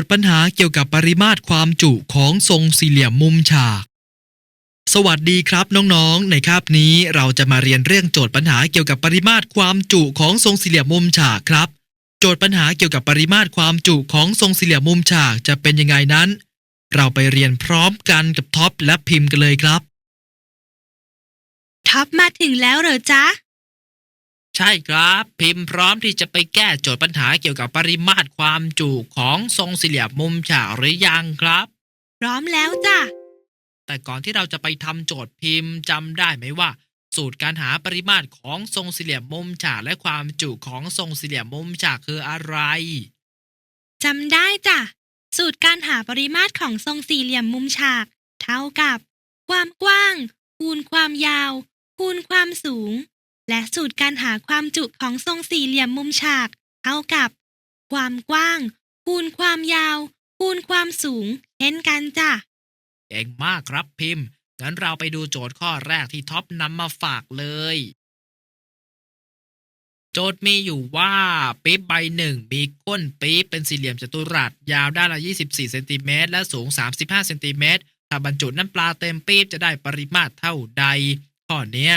ทย์ปัญหาเกี่ยวกับปริมาตรความจุของทรงสี่เหลี่ยมมุมฉาก สวัสดีครับน้องๆ ในคาบนี้เราจะมาเรียนเรื่องโจทย์ปัญหาเกี่ยวกับปริมาตรความจุของทรงสี่เหลี่ยมมุมฉากครับ โจทย์ปัญหาเกี่ยวกับปริมาตรความจุของทรงสี่เหลี่ยมมุมฉากจะเป็นยังไงนั้น เราไปเรียนพร้อมกันกับท็อปและพิมพ์กันเลยครับ ท็อปมาถึงแล้วเหรอจ๊ะ ใช่ครับ พิมพ์พร้อมที่จะไปแก้โจทย์ปัญหาเกี่ยวกับปริมาตรความจุของทรงสี่เหลี่ยมมุมฉากหรือยังครับ พร้อมแล้วจ้ะ แต่ก่อนที่เราจะไปทำโจทย์พิมพ์จำได้ไหมว่า สูตรการหาปริมาตรของทรงสี่เหลี่ยมมุมฉากและความจุของทรงสี่เหลี่ยมมุมฉากคืออะไร จำได้จ้ะ สูตรการหาปริมาตรของทรงสี่เหลี่ยมมุมฉาก เท่ากับ ความกว้าง คูณความยาว คูณความสูง และสูตรการหาความจุของทรงสี่เหลี่ยมมุมฉาก เท่ากับ ความกว้าง คูณความยาว คูณความสูงเช่นกันจ้ะเก่งมากครับพิมพ์งั้นเราไปดูโจทย์ข้อแรกที่ท็อปนำมาฝากเลย โจทย์มีอยู่ว่าปี๊บใบหนึ่งมีก้นปี๊บเป็นสี่เหลี่ยมจัตุรัส ยาวด้านละ 24เซนติเมตรและสูง 35เซนติเมตรถ้าบรรจุน้ำปลาเต็มปี๊บจะได้ปริมาตรเท่าใด ข้อเนี้ย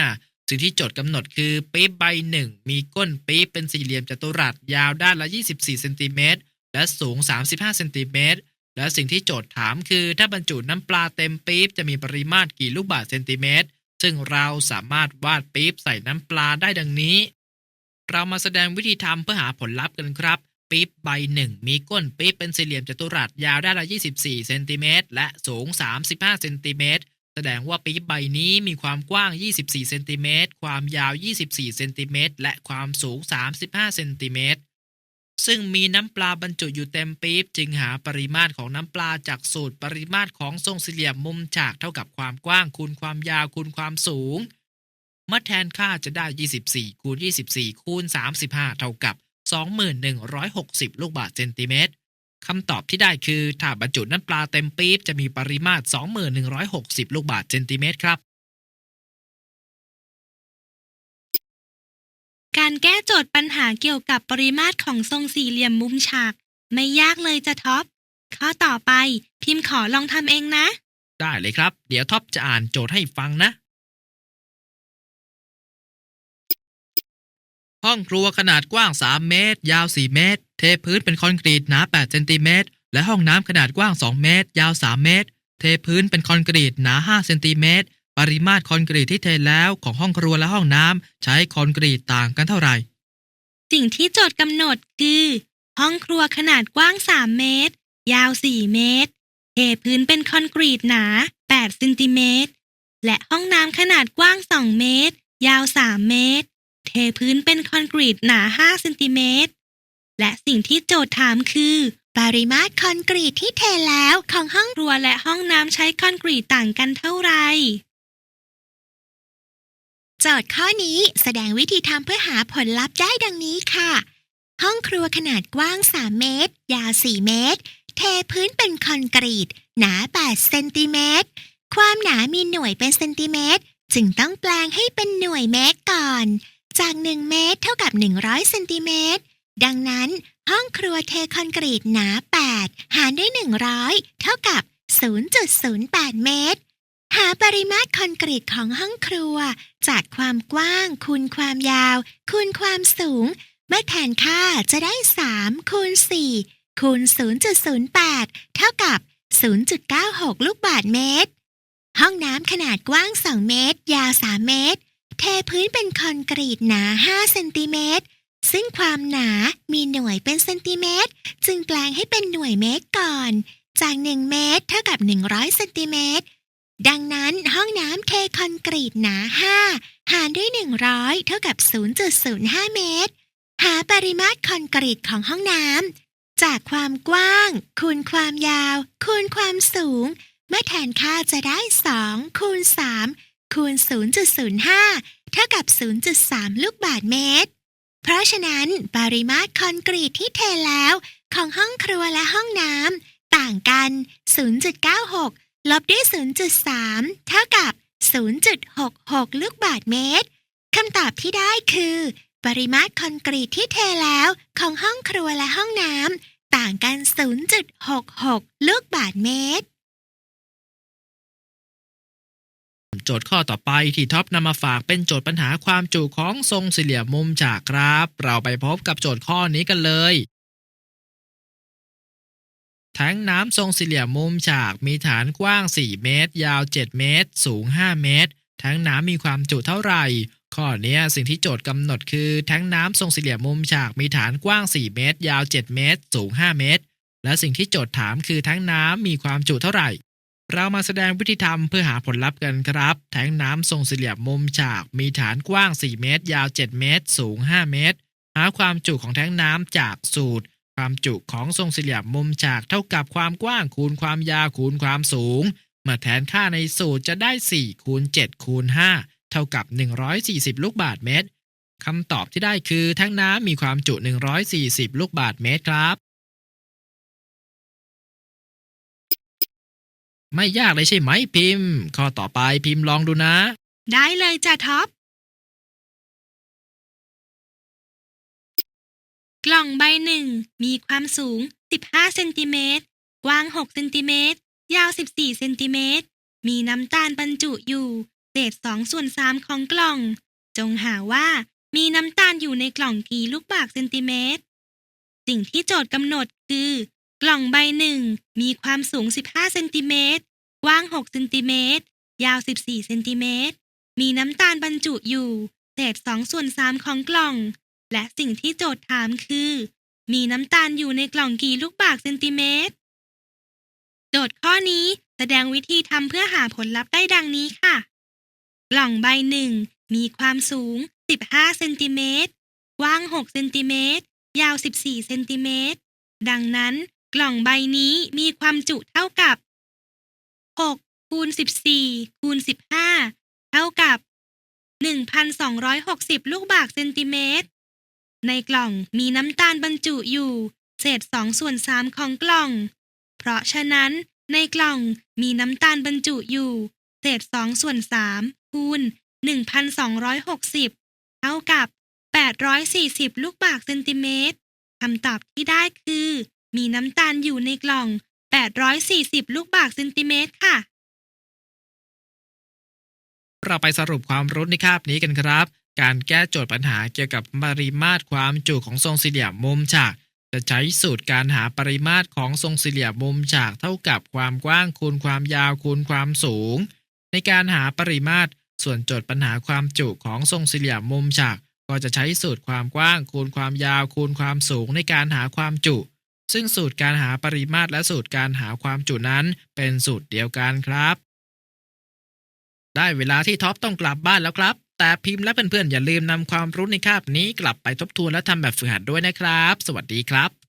สิ่งที่โจทย์กำหนดคือปี๊บใบหนึ่งมีก้นปี๊บเป็นสี่เหลี่ยมจัตุรัสยาวด้านละ 24เซนติเมตรและสูง 35เซนติเมตรและสิ่งที่โจทย์ถามคือ ถ้าบรรจุน้ำปลาเต็มปี๊บจะมีปริมาตรกี่ลูกบาศก์เซนติเมตร ซึ่งเราสามารถวาดปี๊บใส่น้ำปลาได้ดังนี้ เรามาแสดงวิธีทำเพื่อหาผลลัพธ์กันครับ ปี๊บใบหนึ่งมีก้นปี๊บเป็นสี่เหลี่ยมจัตุรัสยาวด้านละ 24 เซนติเมตรและสูง 35 เซนติเมตร แสดงว่าปี๊บใบนี้มีความกว้าง 24 เซนติเมตร ความยาว 24 เซนติเมตร และความสูง 35 เซนติเมตร ซึ่งมีน้ำปลาบรรจุอยู่เต็มปี๊บจึงหาปริมาตรของน้ำปลาจากสูตรปริมาตรของทรงสี่เหลี่ยมมุมฉากเท่ากับความกว้างคูณความยาวคูณความสูง เมื่อแทนค่าจะได้ 24 คูณ 24 คูณ 35 เท่ากับ 2160 ลูกบาศก์เซนติเมตร คำตอบที่ได้คือถ้าบรรจุน้ำปลาเต็มปี๊บจะมีปริมาตร 2160 ลูกบาศก์เซนติเมตรครับ การแก้โจทย์ปัญหาเกี่ยวกับปริมาตรของทรงสี่เหลี่ยมมุมฉาก ไม่ยากเลยจ้ะท็อป ข้อต่อไปพิมพ์ขอลองทำเองนะ ได้เลยครับ เดี๋ยวท็อปจะอ่านโจทย์ให้ฟังนะ ห้องครัวขนาดกว้าง 3 เมตร ยาว 4 เมตร เทพื้นเป็นคอนกรีตหนา 8 เซนติเมตร และห้องน้ำขนาดกว้าง 2 เมตร ยาว 3 เมตร เทพื้นเป็นคอนกรีตหนา 5 เซนติเมตร ปริมาตรคอนกรีตที่เทแล้วของห้องครัวและห้องน้ำใช้คอนกรีตต่างกันเท่าไหร่ สิ่งที่โจทย์กำหนดคือ ห้องครัวขนาดกว้าง 3 เมตร ยาว 4 เมตร เทพื้นเป็นคอนกรีตหนา 8 เซนติเมตร และห้องน้ำขนาดกว้าง 2 เมตร ยาว 3 เมตร เทพื้นเป็นคอนกรีตหนา 5 เซนติเมตร และสิ่งที่โจทย์ถามคือ ปริมาตรคอนกรีตที่เทแล้วของห้องครัวและห้องน้ำใช้คอนกรีตต่างกันเท่าไหร่โจทย์ข้อนี้แสดงวิธีทำเพื่อหาผลลัพธ์ได้ดังนี้ค่ะ ห้องครัวขนาดกว้าง 3 เมตร ยาว 4 เมตร เทพื้นเป็นคอนกรีต หนา 8 เซนติเมตร ความหนามีหน่วยเป็นเซนติเมตร จึงต้องแปลงให้เป็นหน่วยเมตรก่อน จาก 1 เมตร เท่ากับ 100เซนติเมตร ดังนั้น ห้องครัวเทคอนกรีตหนา 8 หารด้วย 100 เท่ากับ 0.08 เมตร หาปริมาตรคอนกรีตของห้องครัว จากความกว้าง คูณความยาว คูณความสูง เมื่อแทนค่าจะได้ 3 คูณ 4 คูณ 0.08 เท่ากับ 0.96 ลูกบาศก์เมตร ห้องน้ำขนาดกว้าง 2 เมตร ยาว 3 เมตร พื้นเป็นคอนกรีตหนา 5 เซนติเมตร ซึ่งความหนามีหน่วยเป็นเซนติเมตร จึงแปลงให้เป็นหน่วยเมตรก่อน จาก 1 เมตร เท่ากับ 100 เซนติเมตร ดังนั้นห้องน้ำเทคอนกรีตหนา 5 หารด้วย 100 เท่ากับ 0.05 เมตร หาปริมาตรคอนกรีตของห้องน้ำจากความกว้าง คูณความยาว คูณความสูง เมื่อแทนค่าจะได้ 2 คูณ 3 คูณ 0.05 เท่ากับ 0.3 ลูกบาศก์เมตร เพราะฉะนั้นปริมาตรคอนกรีตที่เทแล้วของห้องครัวและห้องน้ำต่างกัน 0.96 ลบด้วย 0.3 เท่ากับ 0.66 ลูกบาศก์เมตรคำตอบที่ได้คือ ปริมาตรคอนกรีตที่เทแล้วของห้องครัวและห้องน้ำต่างกัน 0.66 ลูกบาศก์เมตร โจทย์ข้อต่อไปที่ท็อปนำมาฝากเป็นโจทย์ปัญหาความจุของทรงสี่เหลี่ยมมุมฉากครับ เราไปพบกับโจทย์ข้อนี้กันเลยแทงน้ำทรงสี่เหลี่ยมมุมฉากมีฐานกว้าง 4 เมตร ยาว 7 เมตร สูง 5 เมตร แทงน้ำมีความจุเท่าไหร่ ข้อนี้สิ่งที่โจทย์กำหนดคือแทงน้ำทรงสี่เหลี่ยมมุมฉากมีฐานกว้าง 4 เมตร ยาว 7 เมตร สูง 5 เมตร และสิ่งที่โจทย์ถามคือแทงน้ำมีความจุเท่าไหร่ เรามาแสดงวิธีทำเพื่อหาผลลัพธ์กันครับ แทงน้ำทรงสี่เหลี่ยมมุมฉาก มีฐานกว้าง 4 เมตร ยาว 7 เมตร สูง 5 เมตร หาความจุของแทงน้ำจากสูตร ความจุของทรงสี่เหลี่ยมมุมฉากเท่ากับความกว้างคูณความยาวคูณความสูง เมื่อแทนค่าในสูตรจะได้ 4 คูณ 7 คูณ 5 เท่ากับ 140 ลูกบาศก์เมตรคำตอบที่ได้คือแทงน้ำมีความจุ 140 ลูกบาศก์เมตรครับ ไม่ยากเลยใช่ไหมพิมพ์ ข้อต่อไปพิมพ์ลองดูนะ ได้เลยจ้ะท็อป กล่องใบหนึ่งมีความสูง 15 เซนติเมตร กว้าง 6 เซนติเมตร ยาว 14 เซนติเมตร มีน้ำตาลบรรจุอยู่เศษ2ส่วน3ของกล่อง จงหาว่ามีน้ำตาลอยู่ในกล่องกี่ลูกบาศก์เซนติเมตร สิ่งที่โจทย์กำหนดคือ กล่องใบหนึ่งมีความสูง 15เซนติเมตรกว้าง6เซนติเมตรยาว 14เซนติเมตรมีน้ำตาลบรรจุอยู่เศษ2ส่วน3ของกล่อง และสิ่งที่โจทย์ถามคือ มีน้ำตาลอยู่ในกล่องกี่ลูกบาศก์เซนติเมตร โจทย์ข้อนี้แสดงวิธีทำเพื่อหาผลลัพธ์ได้ดังนี้ค่ะ กล่องใบหนึ่งมีความสูง 15เซนติเมตรกว้าง 6 เซนติเมตรยาว 14 เซนติเมตรดังนั้น กล่องใบนี้มีความจุเท่ากับ 6 คูณ 14 คูณ 15 เท่ากับ 1,260 ลูกบาศก์เซนติเมตร ในกล่องมีน้ำตาลบรรจุอยู่ เศษ2ส่วน3ของกล่อง เพราะฉะนั้นในกล่องมีน้ำตาลบรรจุอยู่ เศษ2ส่วน3คูณ 1,260 เท่ากับ 840 ลูกบาศก์เซนติเมตรคำตอบที่ได้คือ มีน้ำตาลอยู่ในกล่อง 840 ลูกบาศก์เซนติเมตรค่ะ เราไปสรุปความรู้ในคาบนี้กันครับ การแก้โจทย์ปัญหาเกี่ยวกับปริมาตรความจุของทรงสี่เหลี่ยมมุมฉาก จะใช้สูตรการหาปริมาตรของทรงสี่เหลี่ยมมุมฉากเท่ากับความกว้างคูณความยาวคูณความสูง ในการหาปริมาตรส่วนโจทย์ปัญหาความจุของทรงสี่เหลี่ยมมุมฉาก ก็จะใช้สูตรความกว้างคูณความยาวคูณความสูงในการหาความจุ ซึ่งสูตรการหาปริมาตรและสูตรการหาความจุนั้นเป็นสูตรเดียวกันครับ ได้เวลาที่ท็อปต้องกลับบ้านแล้วครับ แต่พิมพ์และเพื่อนๆอย่าลืมนำความรู้ในคาบนี้กลับไปทบทวนและทำแบบฝึกหัดด้วยนะครับ สวัสดีครับ